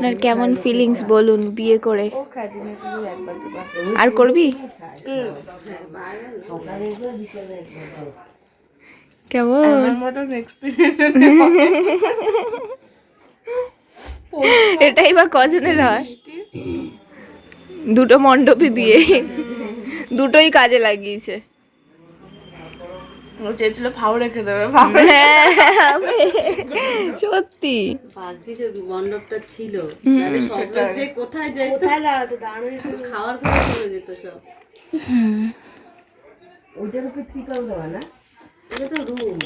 আপনার কেমন ফিলিংস বলুন বিয়ে করে? আর করবি? কেমন? এটাই বা কজনের হয়? দুটো মণ্ডপে বিয়ে। দুটোই কাজে লাগিয়েছে। ও চেয়েছিল ফাউ রেখে দেবে হ্যাঁ। সত্যি। মণ্ডপটা ছিল কোথায় যে কোথায় যেত খাওয়ার কথা চলে যেত সব। ওইটার উপর ত্রিকাল দেওয়া না? এটা তো রুম।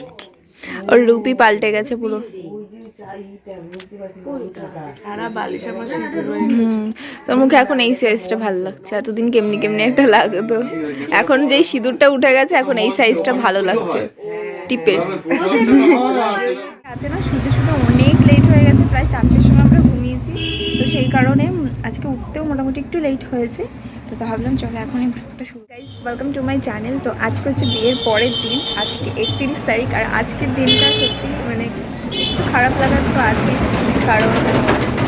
ওর রুপি পাল্টে গেছে পুরো। তোর মুখে এখন এই সাইজটা ভালো লাগছে, এতদিন কেমনি কেমনি একটা লাগতো। এখন যেই সিঁদুরটা উঠে গেছে, এখন এই সাইজটা ভালো লাগছে টিপের রাতে না শুতে শুতে অনেক লেট হয়ে গেছে, প্রায় চারটের সময় আমরা ঘুমিয়েছি। তো সেই কারণে আজকে উঠতেও মোটামুটি একটু লেট হয়েছে। তো ভাবলাম চলো এখনই ব্লগটা শুরু guys welcome to my channel তো আজকে হচ্ছে বিয়ের পরের দিন, আজকে একত্রিশ তারিখ, আর আজকের দিনটা সত্যি মানে একটু খারাপ লাগার তো আছে, কারণ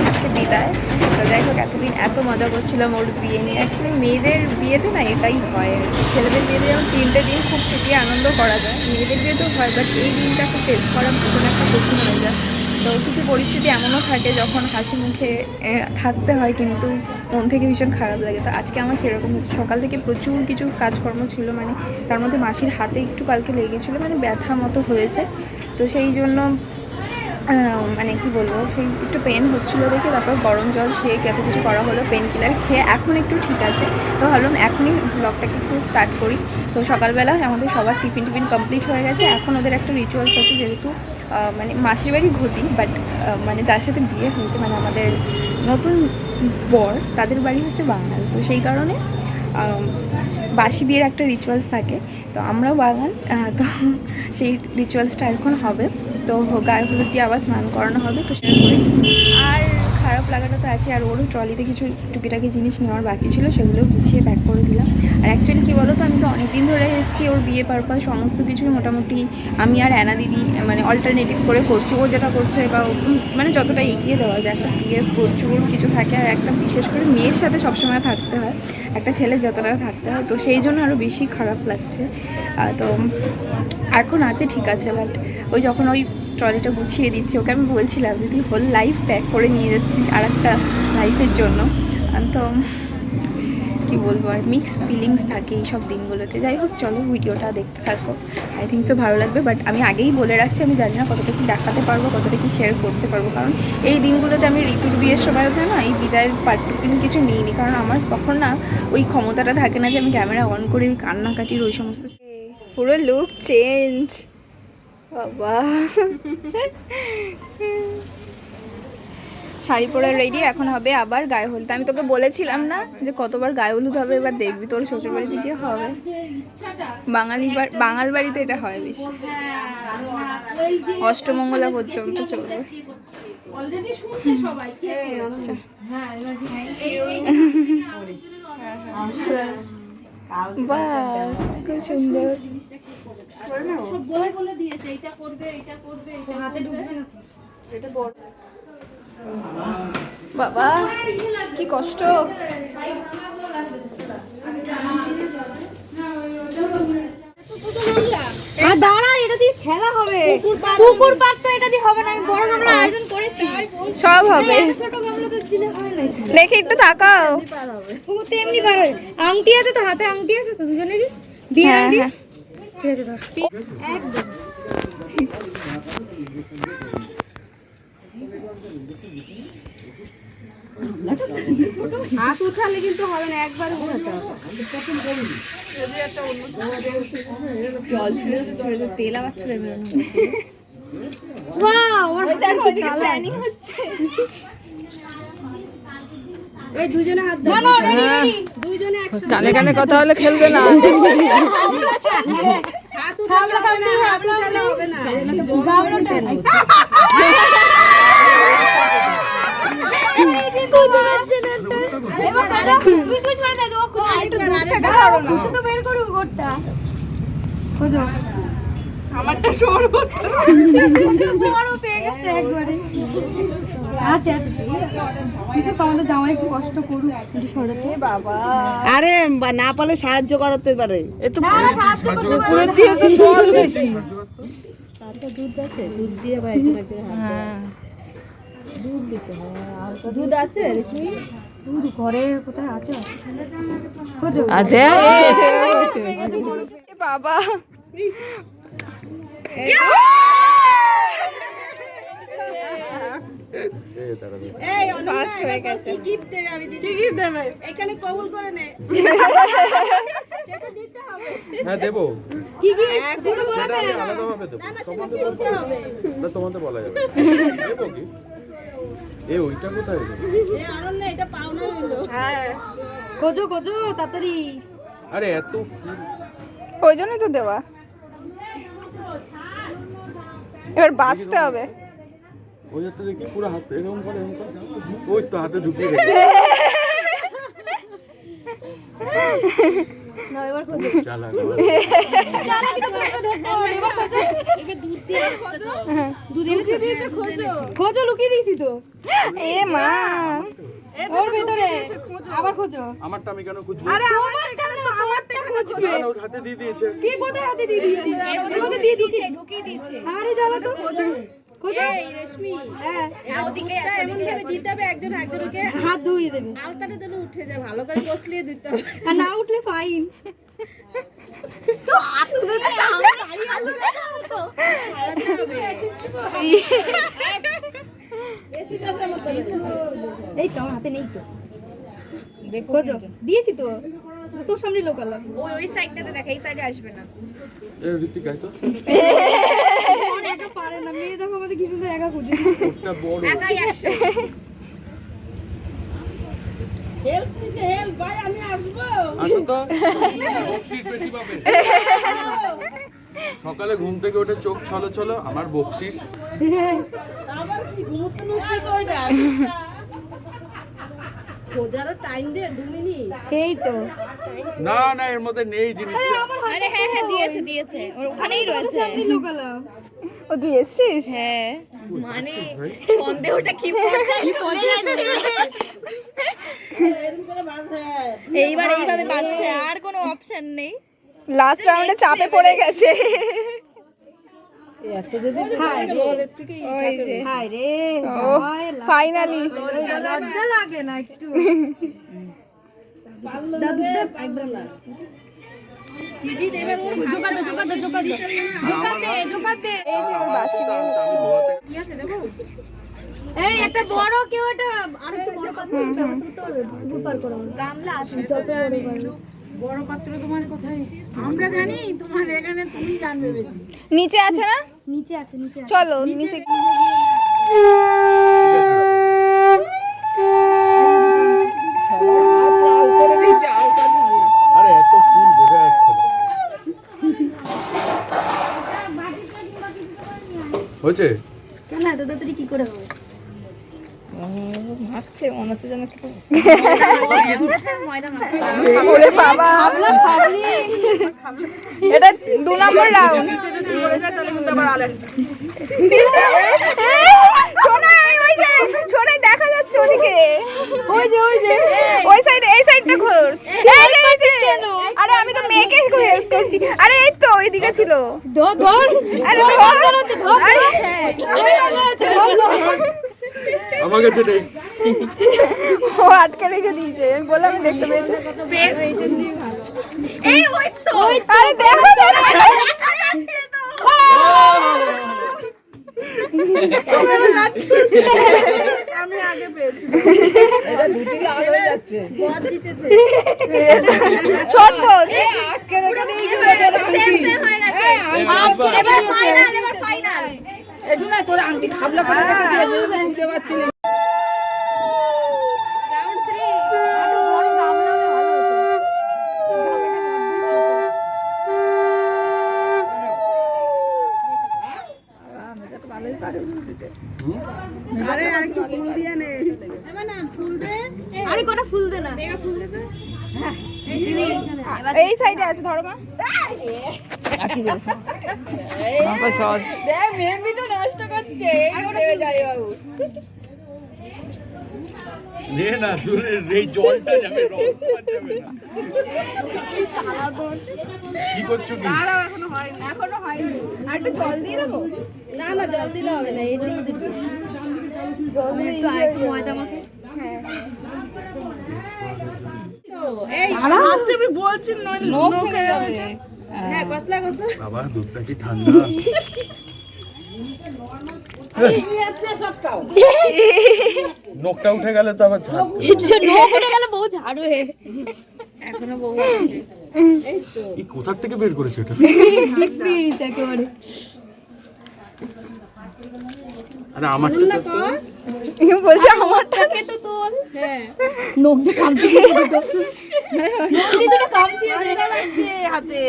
আজকে বিদায়। তো যাই হোক, এতদিন এত মজা করছিলাম ওর বিয়ে নিয়ে। অ্যাকচুয়ালি মেয়েদের বিয়েতে না এটাই হয় ছেলেদের বিয়েতে যেমন তিনটে দিন খুব খুশি, আনন্দ করা যায়। মেয়েদের বিয়েতেও হয় বাট এই দিনটা খুব ফেস করা ভীষণ একটা কঠিন হয়ে যায়। তো কিছু পরিস্থিতি এমনও থাকে যখন হাসি মুখে থাকতে হয় কিন্তু মন থেকে ভীষণ খারাপ লাগে। তো আজকে আমার সেরকম সকাল থেকে প্রচুর কিছু কাজকর্ম ছিল মানে তার মধ্যে মাসির হাতে একটু কালকে লেগেছিলো মানে ব্যথা মতো হয়েছে। তো সেই জন্য মানে কি বলব, সেই একটু পেন হচ্ছিল দেখে তারপর গরম জল শেক এত কিছু করা হলো, পেন কিলার খেয়ে এখন একটু ঠিক আছে। তো ভাবলাম এখনই ব্লগটাকে একটু স্টার্ট করি। তো সকালবেলা আমাদের সবার টিফিন টিফিন কমপ্লিট হয়ে গেছে। এখন ওদের একটা রিচুয়ালস আছে, যেহেতু মানে মাসির বাড়ি ঘটি বাট মানে যার সাথে বিয়ে হয়েছে মানে আমাদের নতুন বর, তাদের বাড়ি হচ্ছে বাঙাল। তো সেই কারণে বাসি বিয়ের একটা রিচুয়ালস থাকে। তো আমরাও বাঙাল তো সেই রিচুয়ালসটা এখন হবে। তো গায়ে হলুদ দিয়ে আবার স্নান করানো হবে, তো আর খারাপ লাগাটা তো আছে, আর ওরও ট্রলিতে কিছু টুকিটাকি জিনিস নেওয়ার বাকি ছিল সেগুলো গুছিয়ে প্যাক করে দিলাম। আর অ্যাকচুয়ালি কী বলো তো আমি তো অনেক দিন ওর বিয়ে পারপাস, সমস্ত কিছুই মোটামুটি আমি আর অ্যানা দিদি মানে অল্টারনেটিভ করে করছি। ও যেটা করছে বা মানে যতটা এগিয়ে দেওয়া যায়, একটা বিয়ের প্রচুর কিছু থাকে। আর একটা বিশেষ করে মেয়ের সাথে সবসময় থাকতে হয়। একটা ছেলে যতটা থাকতে হয়, তো সেই জন্য আরও বেশি খারাপ লাগছে। তো এখন আছে, ঠিক আছে বাট ওই যখন ওই ট্রলিটা গুছিয়ে দিচ্ছে, ওকে আমি বলছিলাম যে, তুই হোল লাইফ প্যাক করে নিয়ে যাচ্ছিস আর একটা লাইফের জন্য তো কি বলব আর মিক্স ফিলিংস থাকে এই সব দিনগুলোতে। যাই হোক চলো ভিডিওটা দেখতে থাকো। আই থিঙ্ক সো ভালো লাগবে বাট আমি আগেই বলে রাখছি আমি জানি না কতটা কি দেখাতে পারব কতটা কি শেয়ার করতে পারব। কারণ এই দিনগুলোতে আমি ঋতুর বিয়ের সময় ওঠে না এই বিদায়ের পার্টটুকু আমি কিছু নিইনি। কারণ আমার তখন না ওই ক্ষমতাটা থাকে না যে আমি ক্যামেরা অন করে ওই কান্নাকাটির ওই সমস্ত পুরো লুক চেঞ্জ বাবা। শাড়ি পরে রেডি এখন হবে আবার গায়ে হলুদ। আমি তোকে বলেছিলাম না যে কতবার গায়ে হলুদ হবে এবার দেখবি তোর শ্বশুর বাড়িতে গিয়ে হবে। বাঙালি বাঙাল বাড়িতে এটা হয় বেশি। অষ্টমঙ্গলা পর্যন্ত চলবে। বাহ খুব সুন্দর। বলে বলে দিয়েছে এটা করবে এটা করবে এটা হাতে ঢুকবে না বাবা কি কষ্ট। দাঁড়া এটা দিয়ে খেলা হবে। পাড়। তো এটা দিয়ে হবে না আমি বড় গামলা আয়োজন করেছি। সব হবে। হয় দেখে একটু তাকাও। তো এমনি পার হবে। আংটি আছে তো হাতে আংটি আছে তো দুজনেরই? বিয়ের হ্যাঁ, আংটি? হ্যাঁ। ঠিক আছে একদম। হাত উঠালে কিন্তু হবে না একবার উঠাতে জল ছুঁড়ে ছুঁড়ে তেল আবার ছুঁড়ে বেরোনো ওয়াও ওর দেখো প্ল্যানিং হচ্ছে। এই দুজনে হাত দাও না রেডি রেডি দুইজনে একসাথে। কানে কানে কথা হলে খেলবে না। হাত উঠালে হবে না আমারটা সর পেয়ে গেছে একবারে আছে আছে তোমাদের জামাই একটু কষ্ট করুক একটু সরেছে বাবা আরে না পারলে সাহায্য করতে পারে এ তো না। সাহায্য করতে জল বেশি। দুধ আছে দুধ দিয়ে বা একজন একজন হ্যাঁ দুধ আছে রেশমি? দুধ ঘরে কোথায় আছে? খোঁজো। আছে। বাবা। হয়ে গেছে। গিফট দেবে? আমি দিদি গিফট দেবে? এখানে কবুল করে নে। সেটা দিতে হবে। হ্যাঁ দেবো। কি কি এখনও বলা সেটা আমি আলাদাভাবে দেবো। না না সেটা বলতে হবে। ওটা তোমাদের বলা যাবে। দেবো কি? এ ওইটা কোথায় রে? এ অনন্য এটা পাওনা হইল। খোঁজো খোঁজো তাড়াতাড়ি। আরে এত ওই জন্যই তো দেওয়া। এবার বাঁচতে হবে। ওই হাতে দেখি পুরো হাত এরকম করে এরকম করে। ওই তো হাতে ঢুকিয়ে গেছে না এবার খোঁজো। চালা চালাকি। তো খোঁজো ধরতে হবে এবার খোঁজো। একে দুধ দিয়ে খোঁজো দুধ দিয়ে দিয়েছে খোঁজো খোঁজো লুকিয়ে দিয়েছি তো। এ মা। ওর ভেতরে। আবার খোঁজো। আমারটা আমি কেন খুঁজবো? আরে আমার কেন তো আমারটা খুঁজবে? ওর হাতে দিয়ে দিয়েছে? কি কোথায় হাতে দিয়ে দিয়েছি? দিয়ে দিয়েছি? ঢুকিয়ে দিয়েছে। আরে জ্বালা তো। খোঁজো। হ্যাঁ। একজনকে হাত ধুইয়ে দেবে। আলতাটা যেন উঠে যায় ভালো করে কষলিয়ে দিতে হবে। আর না উঠলে ফাইন এই তো হাতে নেই তো। খোঁজো। দিয়েছি তো। তোর সামনে লোকালাম ওই ওই সাইডটাতে দেখা এই সাইডে আসবে না। এ ঋতিক তো। একা পারে না মেয়ে দেখো আমাদের কি সুন্দর একা খুঁজে। ওটা বড়। একাই একশো হেল্প হেল্প ভাই আমি আসব। আসো তো। বকশিস বেশি পাবে। সকালে ঘুম থেকে উঠে চোখ ছলো ছলো আমার বকশিস। আবার কি ঘুমোতে খোঁজারও টাইম দে দু মিনিট সেই তো। না না এর মধ্যে নেই জিনিসটা। আরে হ্যাঁ হ্যাঁ দিয়েছে দিয়েছে। ওখানেই রয়েছে। ও তুই এসছিস? হ্যাঁ। মানে সন্দেহটা কি এইবার এইভাবে বাচ্চা আর কোনো অপশন নেই। লাস্ট রাউন্ডে চাপে পড়ে গেছে। ফাইনালি লজ্জা লাগে। না একটু। এই একটা বড় কেউ একটা আর একটু বড় পাত্র। ছোট দুধ গামলা আছে বড় পাত্র তোমার কোথায়? আমরা জানি তোমার এখানে তুমি জানবে বেশি। নিচে আছে না? নিচে আছে নিচে চলো নিচে হয়েছে? কেন এত তাড়াতাড়ি কি করে হবে? এটা দু নম্বর রাউন্ড দেখা যাচ্ছে ওদিকে। ওই যে ওই যে। ওই সাইড এই সাইডটা ঘোর। আরে আমি তো মেয়েকে হেল্প করছি। আরে এই তো ওইদিকে ছিল। ধর ধর। আরে ধর। আমার কাছে নেই। ও আটকে রেখে দিয়েছে। আমি বললাম আমি দেখতে পেয়েছি। এই ওই তো। আরে দেখো যাচ্ছে তো। আমি আগে পেয়েছি। বর জিতেছে। সত্য আটকে রেখে দিয়েছিল সেম সেম হয়ে গেছে। এবার ফাইনাল এবার শোনা তোর আংটি খাবলা করে বুঝতে পারছিলি বড় গামলা হলে ভালো হতো আরে আর একটু ফুল দিয়ে নে। দেবে না ফুল দে আরে কটা ফুল দে না। এই সাইডে আছে ধরো মা। মেহেন্দিটা আর একটু জল না না জল দিলে হবে না এই দিক মাখে নোখ ফেলে যাবে বাবা দুধটা কি ঠান্ডা নখটা উঠে গেলে তো আবার। উঠে গেলে বউ ঝাড়বে। এখনও বউ এই কোথার থেকে বের করেছে এটা? একেবারে। আরে আমারটা তো- বলছে আমার তাকে তো তোর নোখ দিয়ে কামচি দিয়ে দিয়ে দুটো কামচি লাগছে হাতে।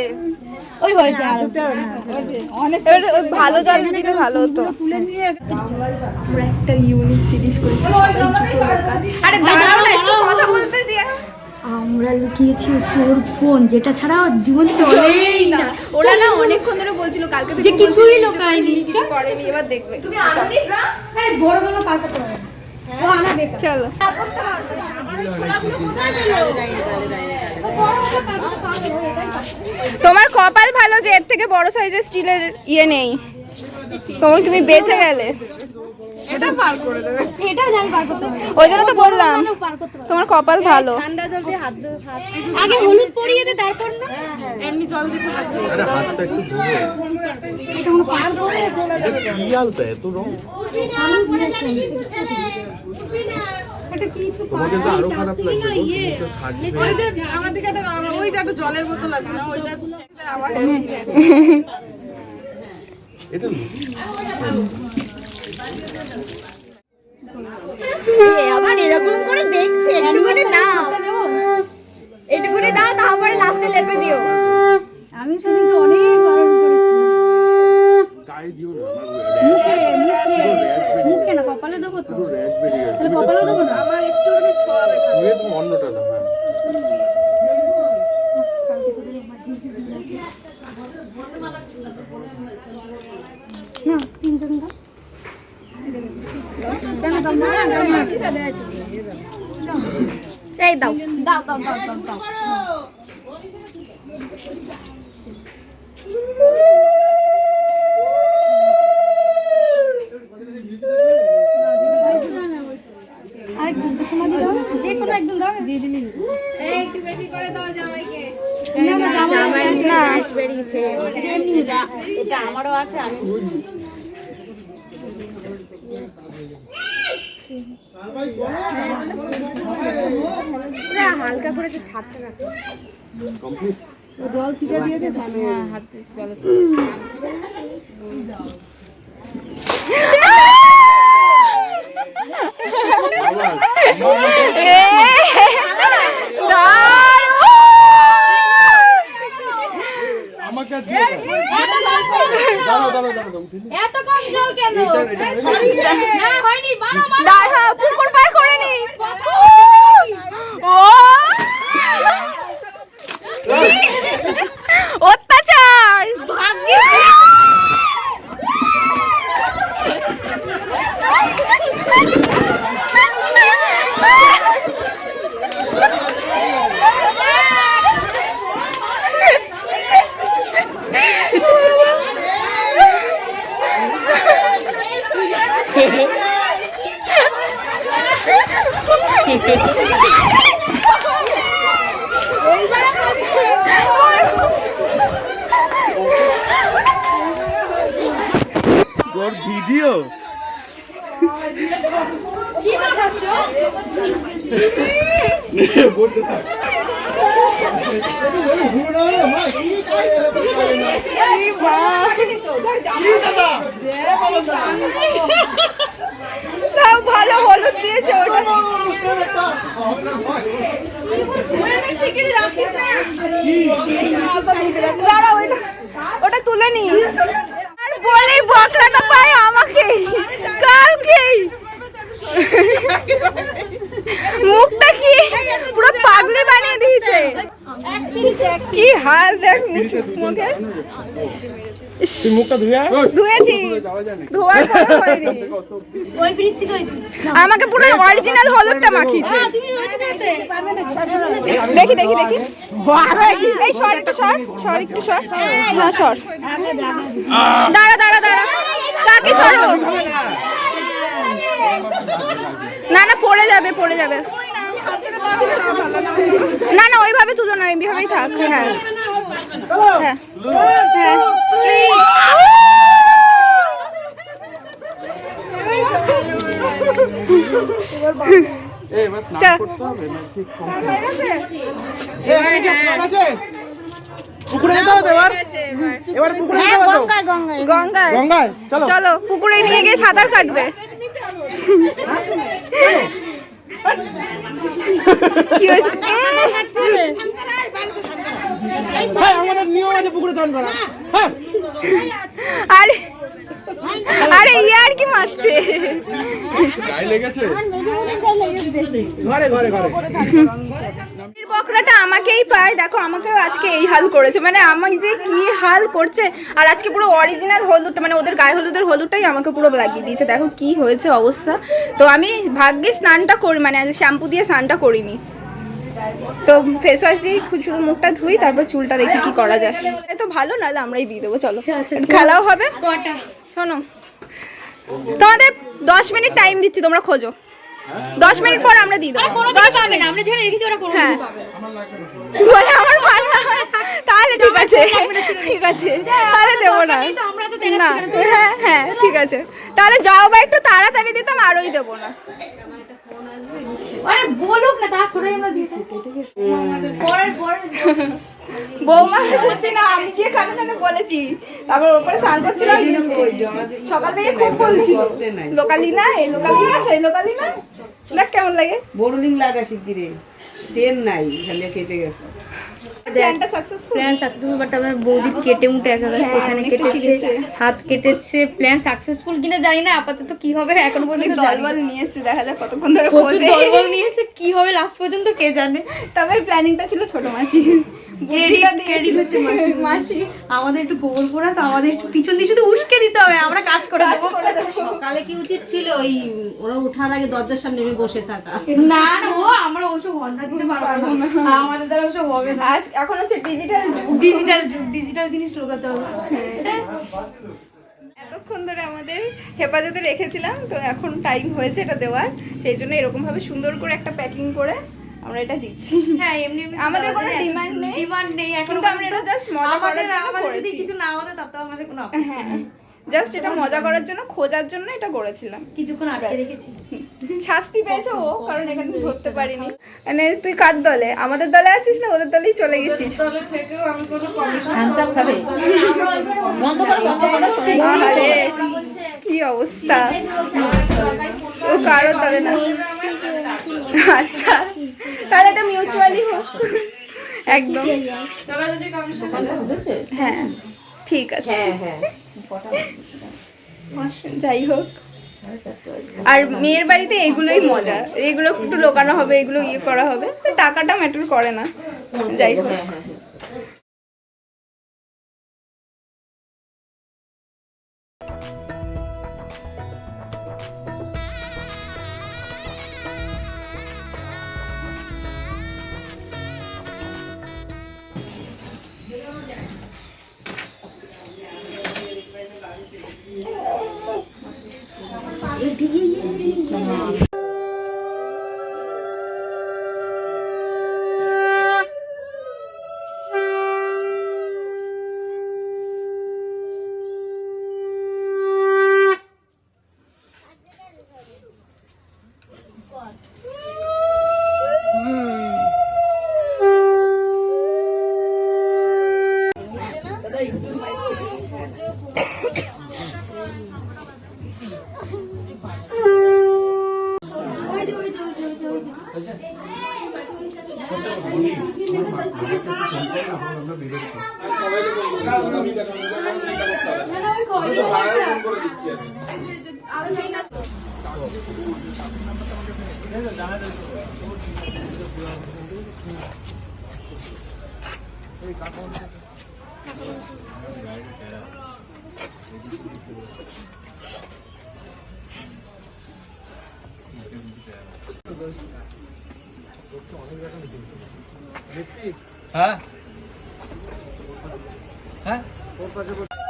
ওই হয়েছে আর। হয়েছে। অনেক ভালো জল দিলে ভালো হতো। পুরো একটা ইউনিক জিনিস করেছি আরে কথা বলতে দিয়ে আমরা লুকিয়েছি ওর ফোন যেটা ছাড়া জীবন চলেই না। ওরা না অনেকক্ষণ ধরে বলছিল কালকে যে কিছুই এবার দেখবে। আরে বড় বড় চলো। তোমার কপাল ভালো যে এর থেকে বড় সাইজের স্টিলের ইয়ে নেই। তোমার তুমি বেঁচে গেলে। এটাও জানি পার করতে পারে ওই জন্য তো বললাম তোমার কপাল ভালো। ঠান্ডা জল দিয়ে হাত আগে হলুদ পরিয়ে দে তারপর না? আরে হাতটা একটু ধুয়ে। এটা কি আলতা এত রং। তো আরও খারাপ লাগছে গো, তুমি তো সাজবে। এটা আবার এরকম করে দেখছে একটুখানি দাও একটুখানি দাও তারপরে লাস্টে লেপে দিও আমি সেদিনকে অনেক বারণ করেছি গায়ে দিও না আমার মুখে না কপালে দেবো তো র্যাশ বেরিয়ে গেছে তাহলে কপালে দেবো না তুমি তুমি অন্যটা দাও হ্যাঁ না তিনজন দাও কেন দাও না না না কিটা দেয় এই দাও দাও দাও দাও দাও দাও আরেকজন তো সময় দাও যে কোনো একজন দাও দিয়ে দিলি একটু বেশি করে দাও জামাইকে না না জামাই না বেরিয়েছে এটা আমারও আছে আমি বুঝি পুরো হালকা করে যে ছাদটা রাখো কমপ্লিট জল ছিটা দিয়ে দে হ্যাঁ হাতে জল আমাকে আর দিও না। দাঁড়াও দাঁড়াও দাঁড়াও উঠে নি। এত কম জল কেন না হয়নি বানা দাঁড়া পুকুর পার করে নি ও অত্যাচার ভাগ্যে তোর ভিডিও? বসে থাক। তাও ভালো হলুদ দিয়েছে ওটা। ওটা তুলে নি। আর বলেই বকরাটা পায় আমাকে কালকেই। মুখটা কি পুরো পাগলি বানিয়ে দিয়েছে? কি হাল দেখ মুখের তুই মুখটা ধুয়ে ধুয়েছি। ধোয়ার পরে হয়নি ওই ব্রিজ থেকে আমাকে পুরো অরিজিনাল হলুদটা মাখিয়েছে। তুমি দেখি দেখি দেখি। এই সর একটু সর সর একটু সর। হ্যাঁ সর। দাঁড়া দাঁড়া দাঁড়া। কাকে সরো? না না পড়ে যাবে পড়ে যাবে। না না ওইভাবে তুলো না এইভাবেই থাক হ্যাঁ। হ্যাঁ। হ্যাঁ। পুকুরে যেতে হবে এবার? এবার পুকুরে যেতে হবে গঙ্গায় গঙ্গায়। চলো পুকুরে নিয়ে গিয়ে সাঁতার কাটবে। হ্যাঁ? আমাদের নিয়ম আছে পুকুরে করা। হ্যাঁ। আরে আরে ইয়ার কি মারছে? গায়ে লেগেছে? ঘরে ঘরে ঘরে। এর বকরাটা আমাকেই পায়। দেখো আমাকেও আজকে এই হাল করেছে। মানে আমি যে কি হাল করছে আর আজকে পুরো অরিজিনাল হলুদটা মানে ওদের গায়ে হলুদের হলুদটাই আমাকে পুরো লাগিয়ে দিয়েছে। দেখো কি হয়েছে অবস্থা। তো আমি ভাগ্যে স্নানটা করি মানে শ্যাম্পু দিয়ে স্নানটা করিনি। তো ফেস ওয়াশ দিয়ে শুধু মুখটা ধুই তারপর চুলটা দেখি কি করা যায়। তো ভালো নাহলে আমরাই দিয়ে দেবো চলো। খেলাও হবে? কটা? শোনো। তোমাদের দশ মিনিট টাইম দিচ্ছি তোমরা খোঁজো। দশ মিনিট পর আমরা দিয়ে দেবো। কোনো দিন পাবে না। আমরা যেখানে রেখেছি ওরা কোনো হ্যাঁ। দিন পাবে না। বলে আমার ভালো না তাহলে ঠিক আছে। ঠিক আছে। তাহলে দেবো না। হ্যাঁ হ্যাঁ ঠিক আছে। তাহলে যাও বা একটু তাড়াতাড়ি দিতাম আরোই দেবো না। আরে বলুক না তারপরে আমরা দিয়ে পরের পরের। বৌমা সত্যি না আমি গিয়ে কানে কানে বলেছি। তারপর ওপরে স্নান করছিলাম সকাল থেকে খুব বলছিল। লোকালি না এই লোকালি না সেই লোকালি না দেখ কেমন লাগে? বোরলিং লাগা শিগগিরে ট্রেন নাই এখানে কেটে গেছে। প্ল্যানটা সাকসেসফুল প্ল্যান সাকসেসফুল বাট আমার বৌদির কেটে উঠে একেবারে হ্যাঁ, এখানে কেটেছে হাত কেটেছে। প্ল্যান সাকসেসফুল কিনা জানি না আপাতত কি হবে এখন পর্যন্ত জল জানি নিয়ে এসছে দেখা যাক কতক্ষণ ধরে প্রচুর দলবল নিয়ে এসে কি হবে লাস্ট পর্যন্ত কে জানে? তবে প্ল্যানিংটা ছিল ছোট মাসি। মাসি। আমাদের একটু গোবর পোড়া তো আমাদের একটু পিছন দিয়ে শুধু উস্কে দিতে হবে। আমরা কাজ করে সকালে কি উচিত ছিল? ওই ওরা ওঠার আগে দরজার সামনে নেমে বসে থাকা। না না ও আমরা ওসব ঘণ্টা দিতে পারব না। আমাদের দ্বারা ওসব হবে না। আজ এখন হচ্ছে ডিজিটাল যুগ। ডিজিটাল যুগ ডিজিটাল জিনিস লোকাতে হবে। এতক্ষণ ধরে আমাদের হেফাজতে রেখেছিলাম তো এখন টাইম হয়েছে এটা দেওয়ার। সেই জন্য এরকম ভাবে সুন্দর করে একটা প্যাকিং করে আমরা এটা দিচ্ছি। হ্যাঁ এমনি এমনি আমাদের কোনো demand নেই। ডিমান্ড নেই এখন কিন্তু আমরা এটা just মজা করার আমাদের জন্য আমাদের যদি করেছি। কিছু না হতো তাতেও আমাদের কোনো হ্যাঁ। জাস্ট এটা মজা করার জন্য খোঁজার জন্য এটা করেছিলাম। কিছুক্ষণ আটকে রেখেছি। শাস্তি পেয়েছে ও কারণ এখানে ধরতে পারিনি। মানে তুই কার দলে? আমাদের দলে আছিস না ওদের দলেই চলে গেছিস? আরে কি অবস্থা? ও কারোর দলে না। আচ্ছা। তাহলে এটা মিউচুয়ালি হোক। একদম। হ্যাঁ ঠিক আছে। যাই হোক। আর মেয়ের বাড়িতে এগুলোই মজা। এগুলো একটু লোকানো হবে এগুলো ইয়ে করা হবে। তো টাকাটা ম্যাটার করে না। যাই হোক। 我啊？啊？哎我这个